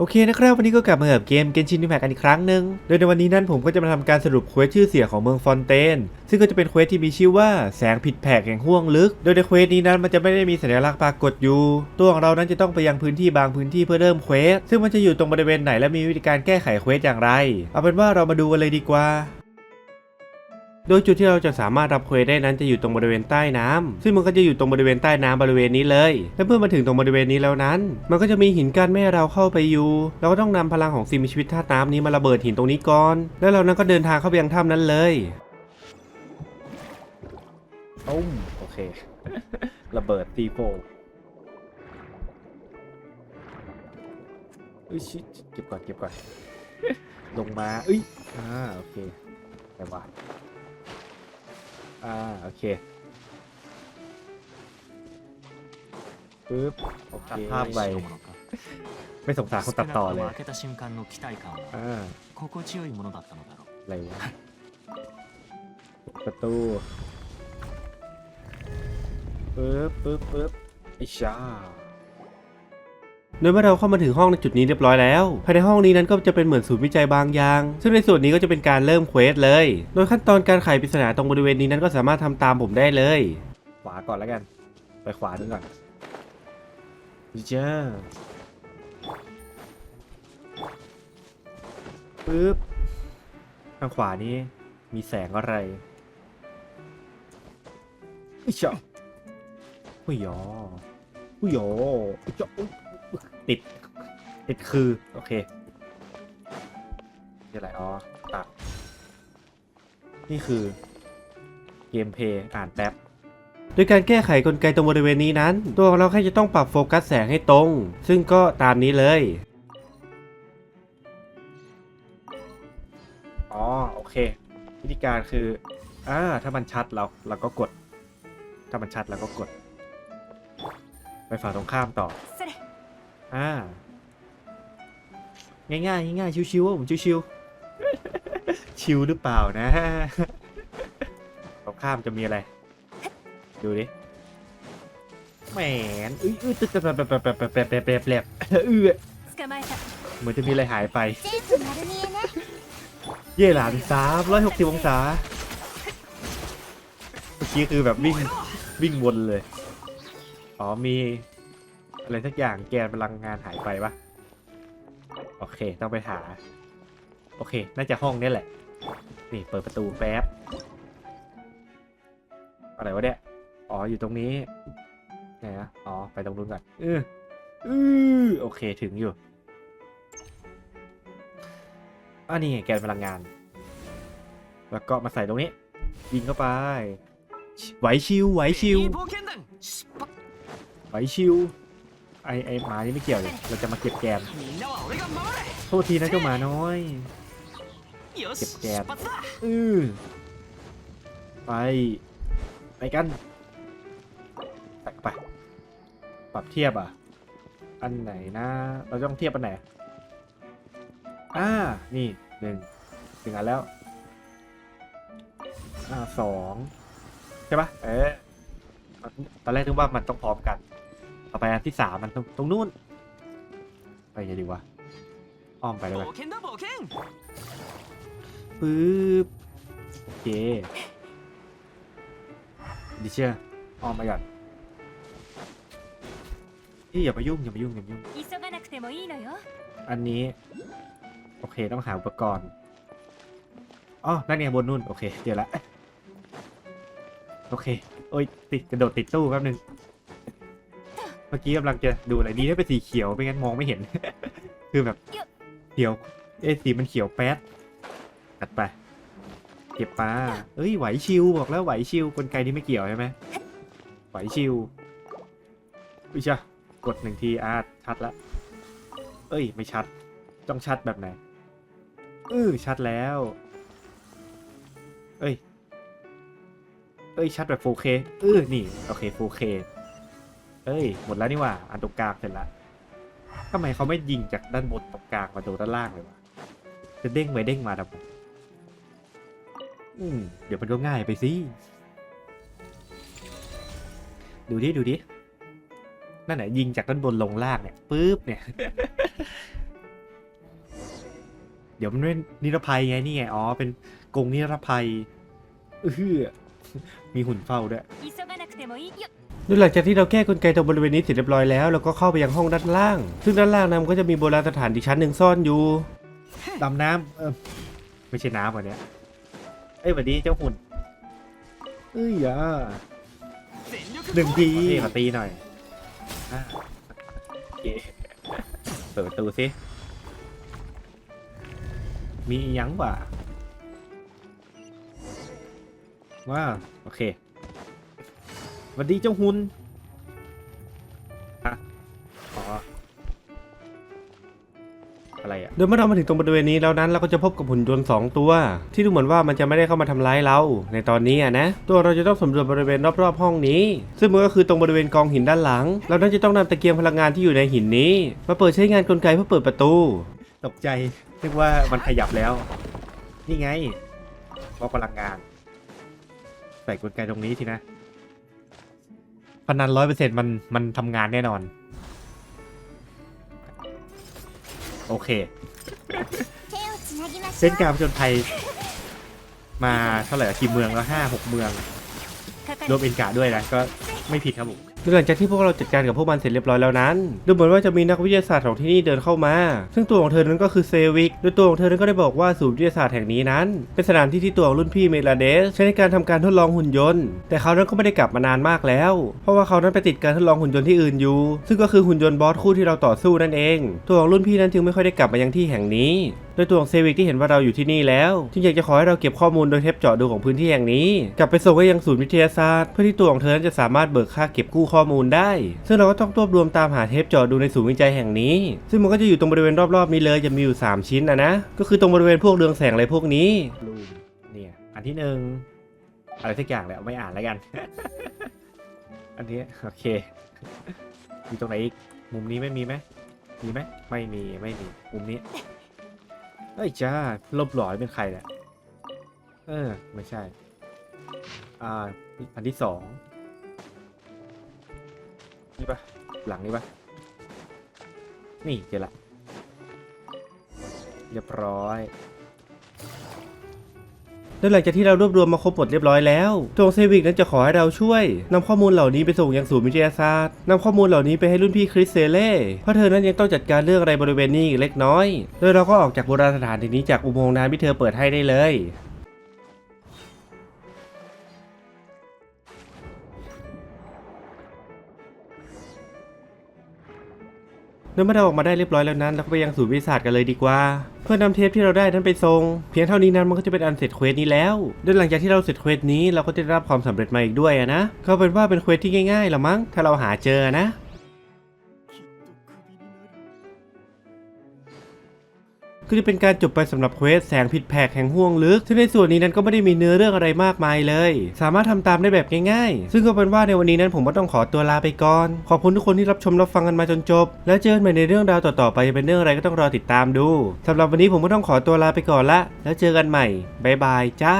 โอเคนะครับวันนี้ก็กลับมากับเกมเกนชิน i ิแพ c t กันอีกครั้งหนึ่งโดยในวันนี้นั้นผมก็จะมาทำการสรุปเควสชื่อเสียงของเมืองฟอนเตน ซึ่งก็จะเป็นเควสที่มีชื่อว่าแสงผิดแผกแห่งห้วงลึก โดยในเควสนี้นั้นมันจะไม่ได้มีสัญลักษณ์ปรากฏอยู่ ตัวของเรานั้นจะต้องไปยังพื้นที่บางพื้นที่เพื่อเริ่มเควสซึ่งมันจะอยู่ตรงบริเวณไหนและมีวิธีการแก้ไขเควสอย่างไร เอาเป็นว่าเรามาดูกันเลยดีกว่า โดยจุดที่เราจะสามารถรับเควสได้นั้นจะอยู่ตรงบริเวณใต้น้ำซึ่งมันก็จะอยู่ตรงบริเวณใต้น้ำบริเวณนี้เลย และเมื่อมาถึงตรงบริเวณนี้แล้วนั้น มันก็จะมีหินกั้นไม่ให้เราเข้าไปอยู่ เราก็ต้องนำพลังของสิ่งมีชีวิตธาตุน้ำนี้มาระเบิดหินตรงนี้ก่อน แล้วเรานั้นก็เดินทางเข้าไปยังถ้ำนั้นเลยตุ้มโอเค ระเบิดตีโฟเอ้ยชิเก็บก่อนเก็บก่อนลงมาเอ้ยอ่าโอเคแต่ว่า อ่าโอเคปึ๊บโอเคภาพไวไม่สงสารคนตัดต่อเลยอ่าอะไรวะประตูปึ๊บปึ๊บปึ๊บไอ้ชา โดยเมื่อเราเข้ามาถึงห้องในจุดนี้เรียบร้อยแล้ว ภายในห้องนี้นั้นก็จะเป็นเหมือนศูนย์วิจัยบางอย่าง ซึ่งในส่วนนี้ก็จะเป็นการเริ่มเควสเลย โดยขั้นตอนการไขปริศนาตรงบริเวณนี้นั้นก็สามารถทำตามผมได้เลย ขวาก่อนแล้วกัน ไปขวานึงก่อนเจ้าปึ๊บ ทางขวานี้มีแสงอะไรอุยเจ้าอุ้ยหยออุ้ยหยออุยเจ้า ติด ติดคือ โอเคนี่อะไรอ๋อตัดนี่คือ เกมเพย์อ่านแป๊บโดยการแก้ไขกลไกตรงบริเวณนี้นั้น ตัวของเราแค่จะต้องปรับโฟกัสแสงให้ตรง ซึ่งก็ตามนี้เลย อ๋อ โอเค วิธีการคือ อ่า ถ้ามันชัดเราเราก็กด ถ้ามันชัดเราก็กด ไปฝั่งตรงข้ามต่อ ง่ายง่ายง่ายชิวๆผมชิวๆชิวหรือเปล่านะตรงข้ามจะมีอะไร ดูดิแหมอื้อตึ๊ดแบบแบบแบบแบบแบบแบบแบบแบบแบบเออเหมือนจะมีอะไรหายไป เย่หลานสามร้อยหกสิบองศาเมื่อกี้คือแบบวิ่งวิ่งวนเลย อ๋อมี อะไรสักอย่างแกนพลังงานหายไปปะโอเค ต้องไปหา โอเค น่าจะห้องนี้แหละ นี่เปิดประตูแป๊บ อะไรวะเนี่ย อ๋อ อยู่ตรงนี้ไหนนะอ๋อ ไปตรงนู้นก่อนเอออือโอเค ถึงอยู่อันนี้แกนพลังงาน แล้วก็มาใส่ตรงนี้ ยิงเข้าไป ไหวชิวไหวชิวไหวชิว ไอไอหมานี่ไม่เกี่ยวเลยเราจะมาเก็บแกนโทษทีนะเจ้าหมาน้อย เก็บแกนอือไปไปกันไปปรับเทียบอะ อันไหนนะ เราต้องเทียบอันไหนอ่านี่หนึ่งถึงอันแล้วอ่าสองใช่ปะเออตอนแรกนึกว่ามันต้องพร้อมกัน ต่อไปอันที่สามมันตรงตรงนู้น ไปไงดีวะ อ้อมไปได้ไหมปึ๊บโอเคดิเชียอ้อมไปก่อนนี่อย่าไปยุ่งอย่าไปยุ่งอย่าไปยุ่ง อันนี้ โอเคต้องหาอุปกรณ์อ๋อนั่นไงบนนู่น โอเค เดี๋ยวละ โอเค โอ้ยติดกระโดดติดตู้แป๊บนึง เมื่อกี้กำลังจะดูอะไรดีถ้าเป็นสีเขียวไม่งั้นมองไม่เห็น คือแบบเขียวเอยสีมันเขียวแป๊ดตัดไป เก็บปลาเอ้ยไหวชิวบอกแล้วไหวชิวกลไกนี้ไม่เกี่ยวใช่ไหมไหวชิวอุ้ยจ้ะกดหนึ่งทีอาร์ชัดละเอ้ย ไม่ชัด ต้องชัดแบบไหนเออชัดแล้ว เอ้ย เอ้ย ชัดแบบ 4K เออนี่ โอเค 4K เอ้ย หมดแล้วนี่ว่า อันตรงกลางเสร็จละทำไมเขาไม่ยิงจากด้านบนตรงกลางมาโดนด้านล่างเลยวะ จะเด้งไปเด้งมาทำไมอืม เดี๋ยวมันก็ง่ายไปสิ ดูดิ ดูดิ นั่นไหนะยิงจากด้านบนลงล่างเนี่ยปึ๊บเนี่ย เดี๋ยวมันเป็นนิรภัยไงนี่ไง อ๋อ เป็นกรงนิรภัยเออมีหุ่นเฝ้าด้วย โดยหลังจากที่เราแก้กลไกตรงบริเวณนี้เสร็จเรียบร้อยแล้วเราก็เข้าไปยังห้องด้านล่าง ซึ่งด้านล่างนั้นก็จะมีโบราณสถานอีกชั้นหนึ่งซ่อนอยู่ดำน้ำไม่ใช่น้ำวันนี้ยเอ้ยวันดีเจ้าหุ่นเอ้ยอย่าหนึ่งทีนี่ขอตีหน่อยอะเปิดประตูสิมีอียังวะว้าโอเค วัสดีเจ้าหุ่นอะอ๋ออะไรอะโดยเมื่อเรามาถึงตรงบริเวณนี้แล้วนั้นเราก็จะพบกับหุ่นยนต์สองตัว ที่ดูเหมือนว่ามันจะไม่ได้เข้ามาทำร้ายเรา ในตอนนี้อะนะ ตัวเราจะต้องสำรวจบริเวณรอบๆห้องนี้ ซึ่งมันก็คือตรงบริเวณกองหินด้านหลัง เรานั้นจะต้องนำตะเกียงพลังงานที่อยู่ในหินนี้มาเปิดใช้งานกลไกเพื่อเปิดประตู ตกใจนึกว่ามันขยับแล้ว นี่ไงว่าพลังงาน ใส่กลไกตรงนี้ทีนะ พนันร้อยเปอร์เซ็นต์มันมันทำงานแน่นอน โอเคเส้นการผจญภัย มาเท่าไหร่กี่เมืองแล้วห้าหกเมือง รวมเอ็นกาด้วยนะ ก็ไม่ผิดครับผม หลังจากที่พวกเราจัดการกับพวกมันเสร็จเรียบร้อยแล้วนั้น ดูเหมือนว่าจะมีนักวิทยาศาสตร์ของที่นี่เดินเข้ามา ซึ่งตัวของเธอนั้นก็คือเซวิกโดยตัวของเธอนั้นก็ได้บอกว่าศูนย์วิทยาศาสตร์แห่งนี้นั้น เป็นสถานที่ที่ตัวของรุ่นพี่เมลาเดสใช้ในการทำการทดลองหุ่นยนต์ แต่เขานั้นก็ไม่ได้กลับมานานมากแล้ว เพราะว่าเขานั้นไปติดการทดลองหุ่นยนต์ที่อื่นอยู่ ซึ่งก็คือหุ่นยนต์บอสคู่ที่เราต่อสู้นั่นเอง ตัวของรุ่นพี่นั้นจึงไม่ค่อยได้กลับมายังที่แห่งนี้โดยตัวของเซวิกที่เห็นว่าเราอยู่ที่นี่แล้วจึงอยากจะขอให้เราเก็บข้อมูลโดยเทปเจาะดูของพื้นที่แห่งนี้ กลับไปส่งไว้ยังศูนย์วิทยาศาสตร์ เพื่อที่ตัวของเธอจะสามารถเบิกค่าเก็บกู้ข้อมูลได้ ซึ่งเราก็ต้องรวบรวมตามหาเทปจาะดูในศูนย์วิจัยแห่งนี้ ซึ่งมันก็จะอยู่ตรงบริเวณรอบๆนี้เลยจะมีอยู่ 3 ชิ้นนะนะ ก็คือตรงบริเวณพวกเรืองแสงอะไรพวกนี้เนี่ยอันที่หนึ่งอะไรสักอย่างแหละไม่อ่านแล้วกัน อันนี้โอเคมีตรงไหนอีกมุมนี้ไม่มีไหมมีไหมไม่มีไม่มีมุมนี้เอ้ยจ้าลบหลอยเป็นใครเนี่ยเออไม่ใช่ อ่าอันที่สอง หลังนี้ปะนี่เจอละเรียบร้อยโดยหลังจากที่เรารวบรวมมาครบหมดเรียบร้อยแล้วตัวงเซวิกนั้นจะขอให้เราช่วยนำข้อมูลเหล่านี้ไปส่งยังศูนย์วิทยาศาสตร์นำข้อมูลเหล่านี้ไปให้รุ่นพี่คริสเซเล่เพราะเธอนั้นยังต้องจัดการเรื่องอะไรบริเวณนี้อีกเล็กน้อยโดยเราก็ออกจากโบราณสถานที่นี้จากอุโมงค์น้ำที่เธอเปิดให้ได้เลย เมื่อเราออกมาได้เรียบร้อยแล้วนั้นเราก็ไปยังศูนย์วิทยาศาสตร์กันเลยดีกว่า เพื่อนำเทปที่เราได้นั้นไปส่งเพียงเท่านี้นั้นมันก็จะเป็นอันเสร็จเควสนี้แล้วโดยหลังจากที่เราเสร็จเควสนี้เราก็จะได้รับความสำเร็จมาอีกด้วยนะก็เป็นว่าเป็นเควสที่ง่ายๆละมั้งถ้าเราหาเจอนะ ก็จะเป็นการจบไปสำหรับเควสแสงผิดแผกแห่งห่วงลึกซึ่งในส่วนนี้นั้นก็ไม่ได้มีเนื้อเรื่องอะไรมากมายเลย สามารถทำตามได้แบบง่ายๆ ซึ่งก็เป็นว่าในวันนี้นั้นผมก็ต้องขอตัวลาไปก่อน ขอบคุณทุกคนที่รับชมรับฟังกันมาจนจบ แล้วเจอกันใหม่ในเรื่องราวต่อๆไปจะเป็นเรื่องอะไรก็ต้องรอติดตามดูสำหรับวันนี้ผมก็ต้องขอตัวลาไปก่อนละ แล้วเจอกันใหม่บ๊ายบายจ้า